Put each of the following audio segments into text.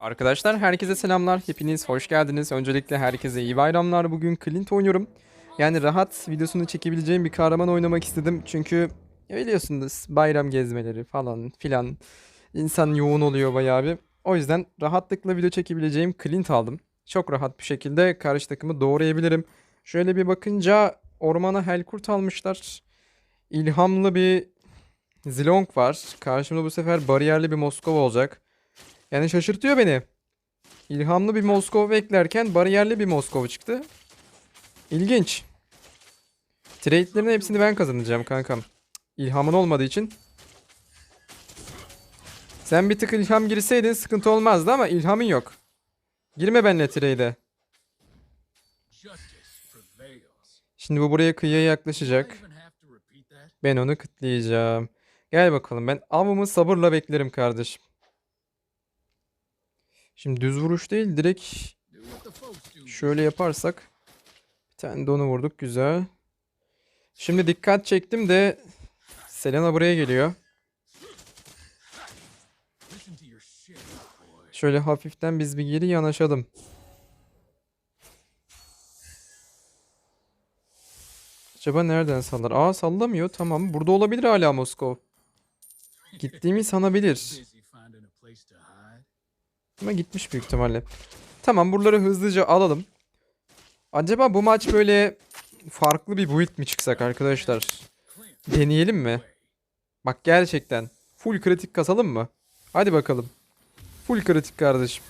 Arkadaşlar herkese selamlar. Hepiniz hoş geldiniz. Öncelikle herkese iyi bayramlar. Bugün Clint oynuyorum. Yani rahat videosunu çekebileceğim bir kahraman oynamak istedim. Çünkü biliyorsunuz bayram gezmeleri falan filan. İnsan yoğun oluyor bayağı bir. O yüzden rahatlıkla video çekebileceğim Clint aldım. Çok rahat bir şekilde karşı takımı doğrayabilirim. Şöyle bir bakınca ormana Helkurt almışlar. İlhamlı bir Zilong var. Karşımda bu sefer bariyerli bir Moskova olacak. Yani şaşırtıyor beni. İlhamlı bir Moskova beklerken bariyerli bir Moskova çıktı. İlginç. Trade'lerin hepsini ben kazanacağım kankam. İlhamın olmadığı için. Sen bir tık ilham girseydin sıkıntı olmazdı ama ilhamın yok. Girme benimle trade'e. Şimdi bu buraya kıyıya yaklaşacak. Ben onu kıtlayacağım. Gel bakalım ben avımı sabırla beklerim kardeşim. Şimdi düz vuruş değil direkt şöyle yaparsak bir tane de onu vurduk güzel. Şimdi dikkat çektim de Selena buraya geliyor. Şöyle hafiften biz bir geri yanaşalım. Acaba nereden sallar? Aa sallamıyor. Tamam. Burada olabilir hala Moskov. Gittiğimi sanabilir. Ama gitmiş büyük ihtimalle. Tamam buraları hızlıca alalım. Acaba bu maç böyle farklı bir build mi çıksak arkadaşlar? Deneyelim mi? Bak gerçekten. Full kritik kasalım mı? Hadi bakalım. Full kritik kardeşim.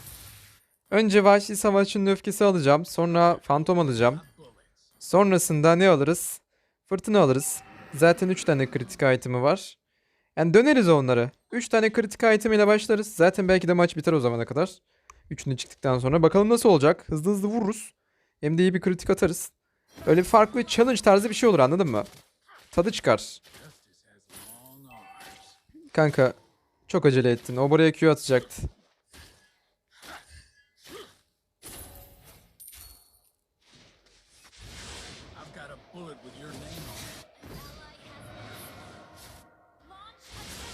Önce Vahşi Savaşçı'nın öfkesi alacağım. Sonra Fantom alacağım. Sonrasında ne alırız? Fırtına alırız. Zaten 3 tane kritik item'ı var. Yani döneriz onları. 3 tane kritik item ile başlarız. Zaten belki de maç biter o zamana kadar. Üçünü çıktıktan sonra. Bakalım nasıl olacak. Hızlı hızlı vururuz. Hem de iyi bir kritik atarız. Öyle bir farklı challenge tarzı bir şey olur anladın mı? Tadı çıkar. Kanka çok acele ettin. O buraya Q atacaktı.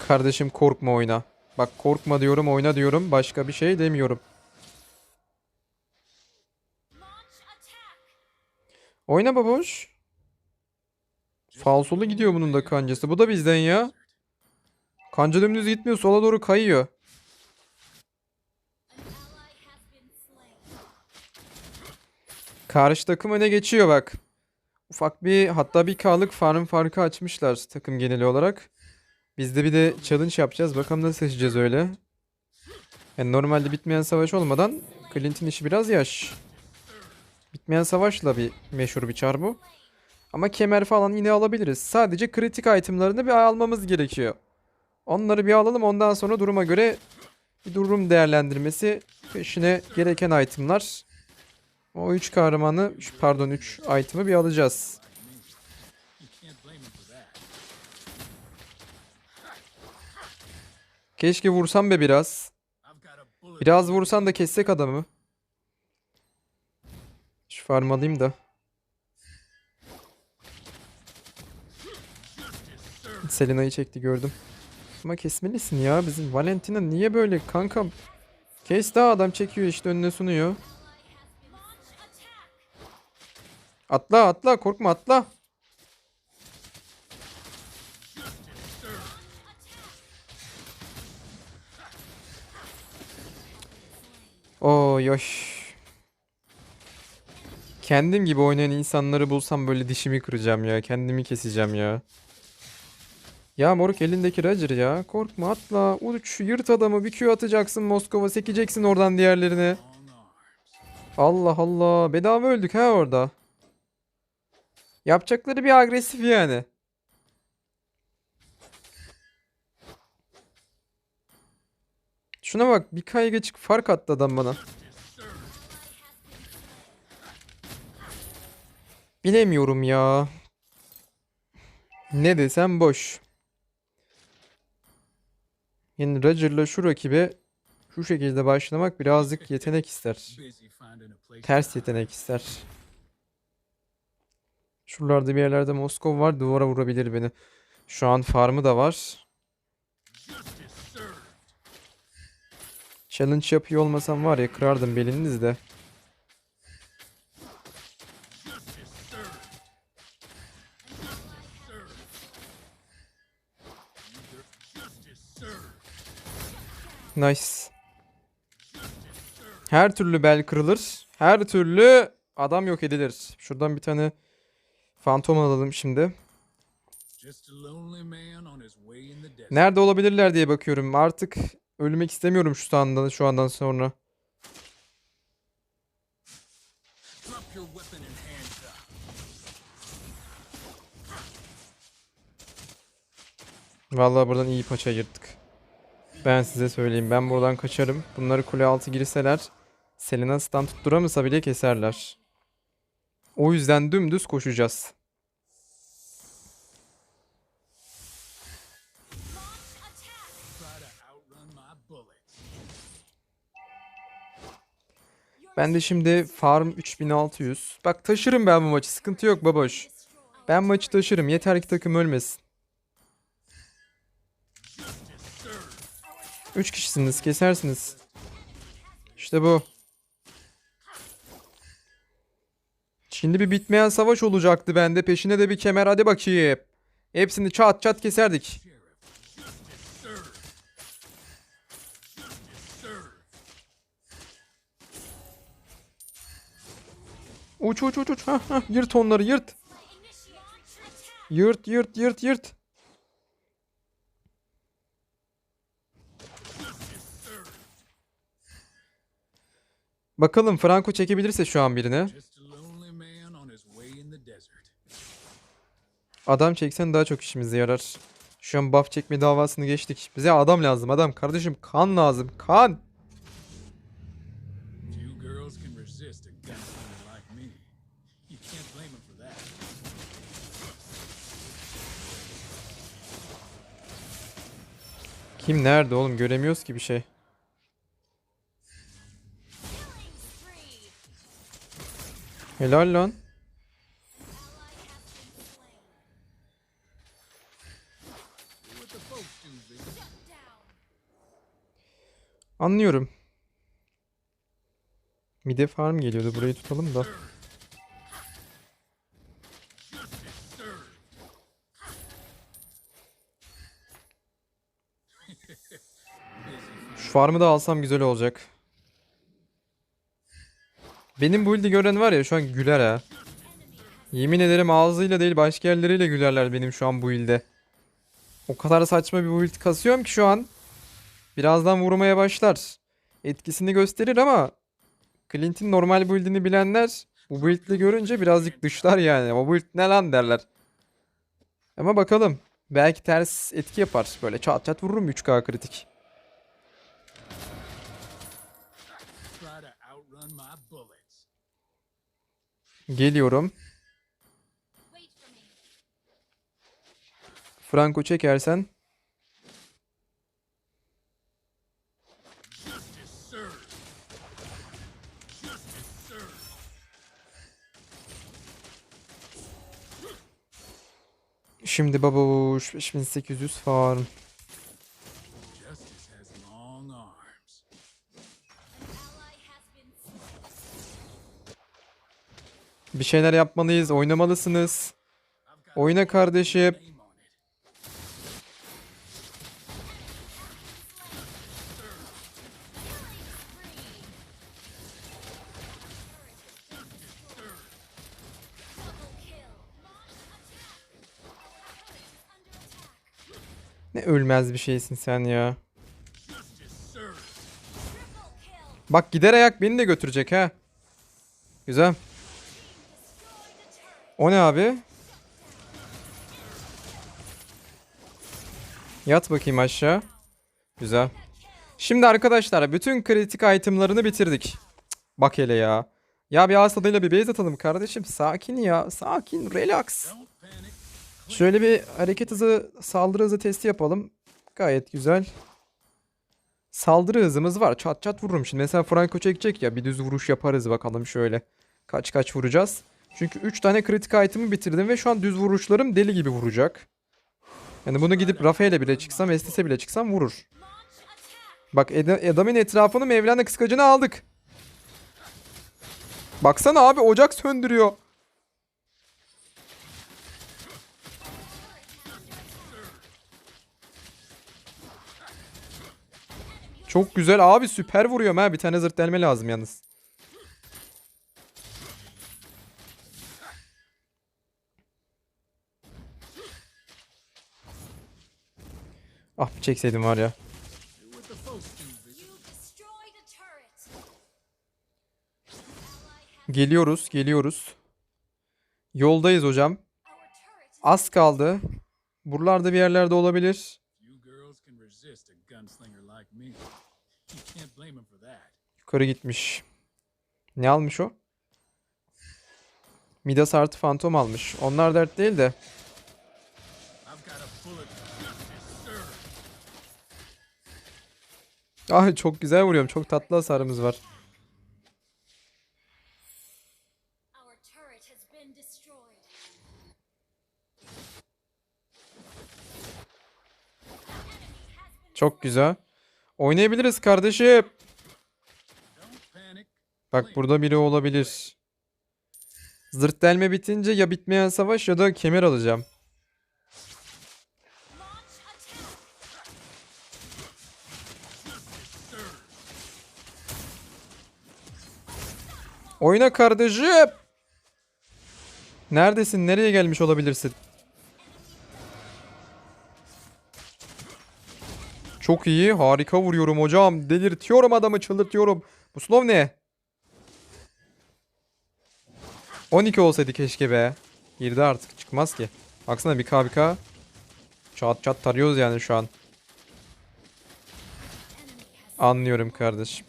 Kardeşim korkma oyna. Bak korkma diyorum oyna diyorum. Başka bir şey demiyorum. Oyna baboş. Falsolu gidiyor bunun da kancası. Bu da bizden ya. Kanca dümdüz gitmiyor. Sola doğru kayıyor. Karşı takım öne geçiyor bak. Ufak bir hatta bir K'lık farm farkı açmışlar takım geneli olarak. Biz de bir de challenge yapacağız. Bakalım nasıl seçeceğiz öyle. Yani normalde bitmeyen savaş olmadan Clint'in işi biraz yaş. Bitmeyen savaşla bir meşhur bir çar bu. Ama kemer falan yine alabiliriz. Sadece kritik itemlarını bir almamız gerekiyor. Onları bir alalım ondan sonra duruma göre bir durum değerlendirmesi peşine gereken itemlar. O 3 kahramanı pardon 3 item'ı bir alacağız. Keşke vursam be biraz. Biraz vursan da kessek adamı. Şu farm alayım da. Selena'yı çekti gördüm. Ama kesmelisin ya. Bizim Valentina niye böyle kankam? Kes daha adam çekiyor işte önüne sunuyor. Atla atla korkma atla. Oy oy. Kendim gibi oynayan insanları bulsam böyle dişimi kıracağım ya. Kendimi keseceğim ya. Ya moruk elindeki Roger ya. Korkma atla. Uç yırt adamı bir Q atacaksın Moskova. Sekeceksin oradan diğerlerini. Allah Allah. Bedava öldük ha orada. Yapacakları bir agresif yani. Şuna bak bir kaygıcık fark attı adam bana. Bilemiyorum ya. Ne desem boş. Yani Roger'la şu rakibe şu şekilde başlamak birazcık yetenek ister. Ters yetenek ister. Şuralarda bir yerlerde Moskov var. Duvara vurabilir beni. Şu an farmı da var. Challenge yapıyor olmasam var ya kırardım belinizi de. Nice. Her türlü bel kırılır. Her türlü adam yok edilir. Şuradan bir tane fantom alalım şimdi. Nerede olabilirler diye bakıyorum. Artık ölmek istemiyorum şu andan şu andan sonra. Vallahi buradan iyi paça yırttık. Ben size söyleyeyim. Ben buradan kaçarım. Bunları kule altı girseler Selena stun tutturamasa bile keserler. O yüzden dümdüz koşacağız. Ben de şimdi farm 3600. Bak taşırım ben bu maçı. Sıkıntı yok baboş. Ben maçı taşırım. Yeter ki takım ölmesin. 3 kişisiniz. Kesersiniz. İşte bu. Şimdi bir bitmeyen savaş olacaktı bende. Peşine de bir kemer. Hadi bakayım. Hepsini çat çat keserdik. Uç uç uç uç. Hah, hah. Yırt onları yırt. Yırt yırt yırt yırt. Bakalım Franco çekebilirse şu an birini. Adam çeksen daha çok işimize yarar. Şu an buff çekme davasını geçtik. Bize adam lazım adam. Kardeşim kan lazım. Kan. Kim nerede oğlum? Göremiyoruz ki bir şey. Helal lan. Anlıyorum. Mide farm geliyordu. Burayı tutalım da. Şu farmı da alsam güzel olacak. Benim build'i gören var ya şu an güler ha. Yemin ederim ağzıyla değil başka yerleriyle gülerler benim şu an bu build'e. O kadar saçma bir build kasıyorum ki şu an. Birazdan vurmaya başlar. Etkisini gösterir ama Clint'in normal build'ini bilenler bu build'le görünce birazcık dışlar yani. O build ne lan derler. Ama bakalım. Belki ters etki yapar. Böyle çat çat vururum 3K kritik. Geliyorum. Franco çekersen. Şimdi babuş 5800 farm. Bir şeyler yapmalıyız. Oynamalısınız. Oyna kardeşim. Ne ölmez bir şeysin sen ya. Bak gider ayak beni de götürecek ha. Güzel. O ne abi? Yat bakayım aşağı. Güzel. Şimdi arkadaşlar bütün kritik itemlarını bitirdik. Bak hele ya. Ya bir ağız bir base atalım kardeşim. Sakin ya. Sakin. Relax. Şöyle bir hareket hızı, saldırı hızı testi yapalım. Gayet güzel. Saldırı hızımız var. Çat çat vururum şimdi. Mesela Franco çekecek ya. Bir düz vuruş yaparız bakalım şöyle. Kaç kaç vuracağız. Çünkü 3 tane kritik item'ı bitirdim ve şu an düz vuruşlarım deli gibi vuracak. Yani bunu gidip Rafael'e bile çıksam, Estis'e bile çıksam vurur. Bak adamın etrafını Mevlana kıskacını aldık. Baksana abi ocak söndürüyor. Çok güzel abi süper vuruyorum ha. Bir tane zırt delme lazım yalnız. Ah bir çekseydim var ya. Geliyoruz, geliyoruz. Yoldayız hocam. Az kaldı. Buralarda bir yerlerde olabilir. Yukarı gitmiş. Ne almış o? Midas artı fantom almış. Onlar dert değil de. I've got a bullet for justice, sir. Ah çok güzel vuruyorum. Çok tatlı hasarımız var. our turret has been destroyed. Çok güzel. Oynayabiliriz kardeşim. Bak burada biri olabilir. Zırt delme bitince ya bitmeyen savaş ya da kemer alacağım. Oyna kardeşim. Neredesin? Nereye gelmiş olabilirsin? Çok iyi. Harika vuruyorum hocam. Delirtiyorum adamı. Çıldırtıyorum. Bu slow ne? 12 olsaydı keşke be. Girdi artık. Çıkmaz ki. Baksana bir k bir k. Çat çat tarıyoruz yani şu an. Anlıyorum kardeşim.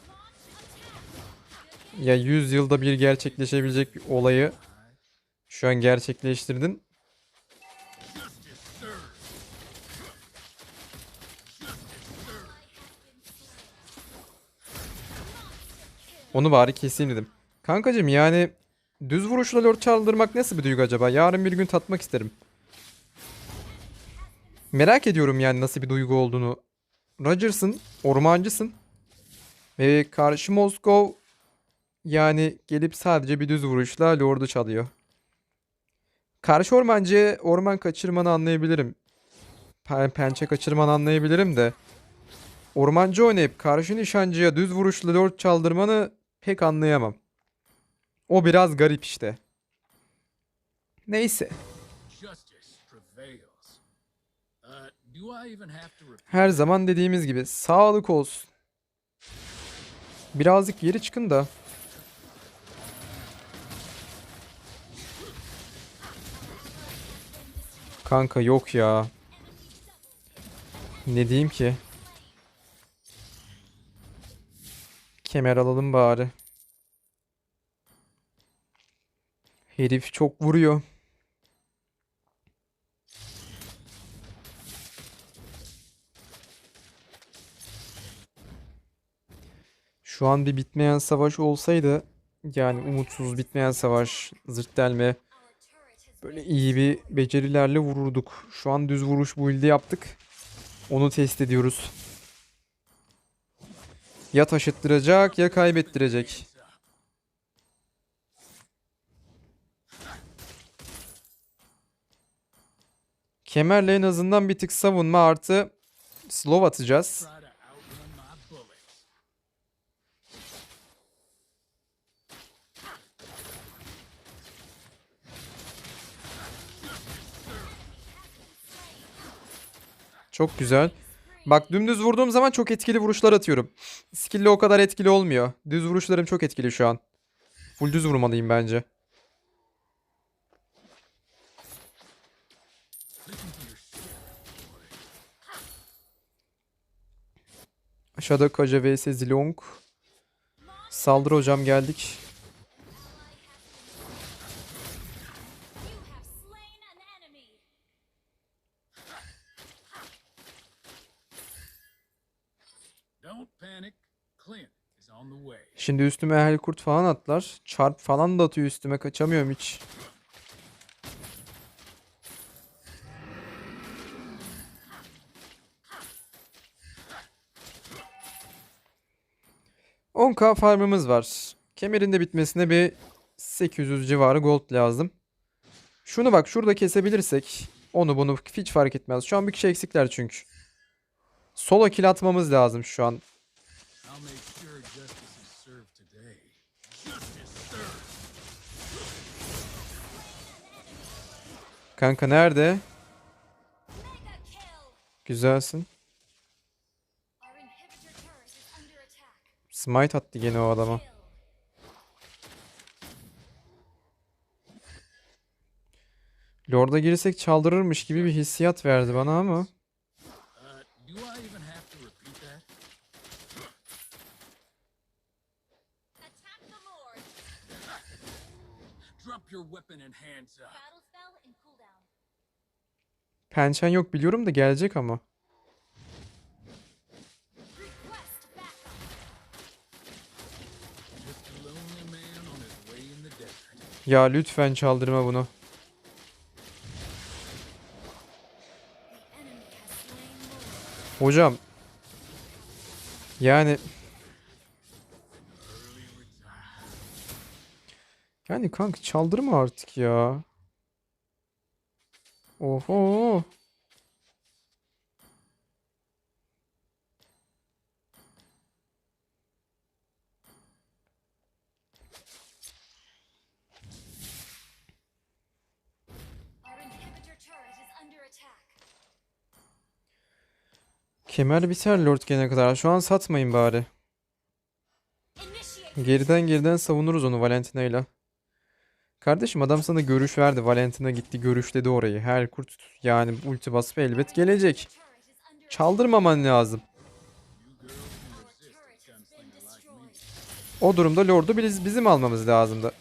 Ya 100 yılda bir gerçekleşebilecek bir olayı şu an gerçekleştirdin. Onu bari keseyim dedim. Kankacım yani düz vuruşla lord çaldırmak nasıl bir duygu acaba? Yarın bir gün tatmak isterim. Merak ediyorum yani nasıl bir duygu olduğunu. Rogers'ın, ormancısın. Ve karşı Moskov yani gelip sadece bir düz vuruşla Lord'u çalıyor. Karşı ormancı orman kaçırmanı anlayabilirim. Pen- Pençe kaçırmanı anlayabilirim de. Ormancı oynayıp karşı nişancıya düz vuruşla Lord çaldırmanı pek anlayamam. O biraz garip işte. Neyse. Uh? Her zaman dediğimiz gibi sağlık olsun. Birazcık geri çıkın da. Kanka yok ya. Ne diyeyim ki? Kemer alalım bari. Herif çok vuruyor. Şu an bir bitmeyen savaş olsaydı yani umutsuz bitmeyen savaş, zırt delme böyle iyi bir becerilerle vururduk. Şu an düz vuruş build'i yaptık. Onu test ediyoruz. Ya taşıttıracak ya kaybettirecek. Kemerle en azından bir tık savunma artı slow atacağız. Çok güzel. Bak dümdüz vurduğum zaman çok etkili vuruşlar atıyorum. Skill'le o kadar etkili olmuyor. Düz vuruşlarım çok etkili şu an. Full düz vurmalıyım bence. Aşağıda Kaja vs Zilong. Saldır hocam geldik. Şimdi üstüme ehel kurt falan atlar. Çarp falan da atıyor üstüme. Kaçamıyorum hiç. ...10k farmımız var. Kemerin de bitmesine bir 800 civarı gold lazım. Şunu bak şurada kesebilirsek... ...onu bunu hiç fark etmez. Şu an bir kişi eksikler çünkü. Solo kill atmamız lazım şu an. Kanka nerede? Güzelsin. Smite attı gene o adama. Lord'a girsek çaldırırmış gibi bir hissiyat verdi bana ama. Your weapon and hands up. Pençen yok biliyorum da gelecek ama. Ya lütfen çaldırma bunu. Hocam. Yani. Yani kanka çaldırma artık ya. Oho. Kemer biter Lord gene kadar. Şu an satmayın bari. Geriden geriden savunuruz onu Valentina ile. Kardeşim adam sana görüş verdi. Valentina gitti görüşledi orayı. Her kurt yani ulti basıp elbet gelecek. Çaldırmaman lazım. O durumda Lord'u biz, bizim almamız lazımdı.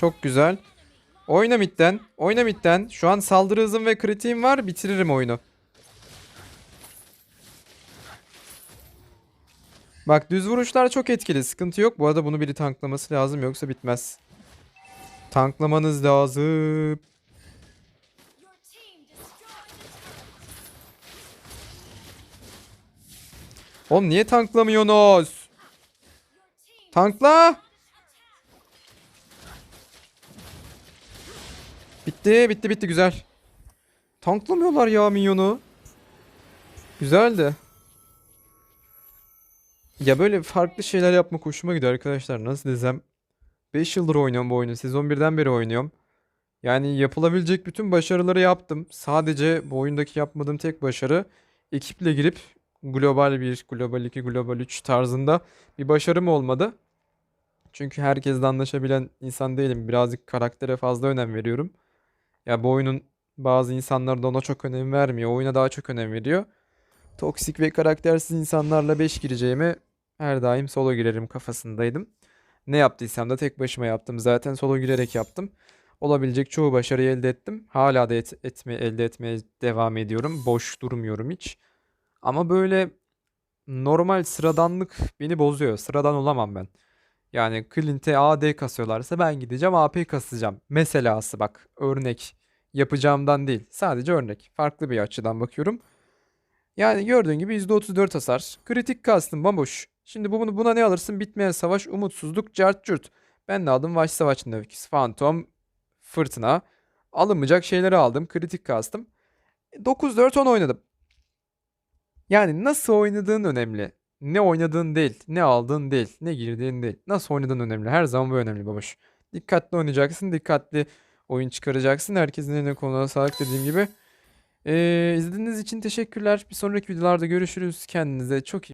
Çok güzel. Oyna midden. Oyna midden. Şu an saldırı hızım ve kritiğim var. Bitiririm oyunu. Bak düz vuruşlar çok etkili. Sıkıntı yok. Bu arada bunu biri tanklaması lazım. Yoksa bitmez. Tanklamanız lazım. Oğlum niye tanklamıyorsunuz? Tankla. Bitti, bitti, bitti. Güzel. Tanklamıyorlar ya minyonu. Güzeldi. Ya böyle farklı şeyler yapmak hoşuma gidiyor arkadaşlar. Nasıl desem. 5 yıldır oynuyorum bu oyunu. Sezon 1'den beri oynuyorum. Yani yapılabilecek bütün başarıları yaptım. Sadece bu oyundaki yapmadığım tek başarı ekiple girip global 1, global 2, global 3 tarzında bir başarım olmadı. Çünkü herkesle anlaşabilen insan değilim. Birazcık karaktere fazla önem veriyorum. Ya bu oyunun bazı insanlar da ona çok önem vermiyor. Oyuna daha çok önem veriyor. Toksik ve karaktersiz insanlarla 5 gireceğime her daim solo girerim kafasındaydım. Ne yaptıysam da tek başıma yaptım. Zaten solo girerek yaptım. Olabilecek çoğu başarıyı elde ettim. Hala da et, etme, elde etmeye devam ediyorum. Boş durmuyorum hiç. Ama böyle normal sıradanlık beni bozuyor. Sıradan olamam ben. Yani Clint'e AD kasıyorlarsa ben gideceğim AP kasacağım. Meselası bak örnek. Yapacağımdan değil. Sadece örnek. Farklı bir açıdan bakıyorum. Yani gördüğün gibi %34 hasar. Kritik kastım bomboş. Şimdi bunu buna ne alırsın? Bitmeyen savaş, umutsuzluk, cart curt. Ben de aldım Vahşi Savaşçı'nın öfkesi. Phantom, Fırtına. Alınmayacak şeyleri aldım. Kritik kastım. 9-4-10 oynadım. Yani nasıl oynadığın önemli. Ne oynadığın değil, ne aldığın değil, ne girdiğin değil. Nasıl oynadığın önemli. Her zaman bu önemli babuş. Dikkatli oynayacaksın, dikkatli oyun çıkaracaksın. Herkesin eline koluna sağlık dediğim gibi. Ee, izlediğiniz için teşekkürler. Bir sonraki videolarda görüşürüz. Kendinize çok iyi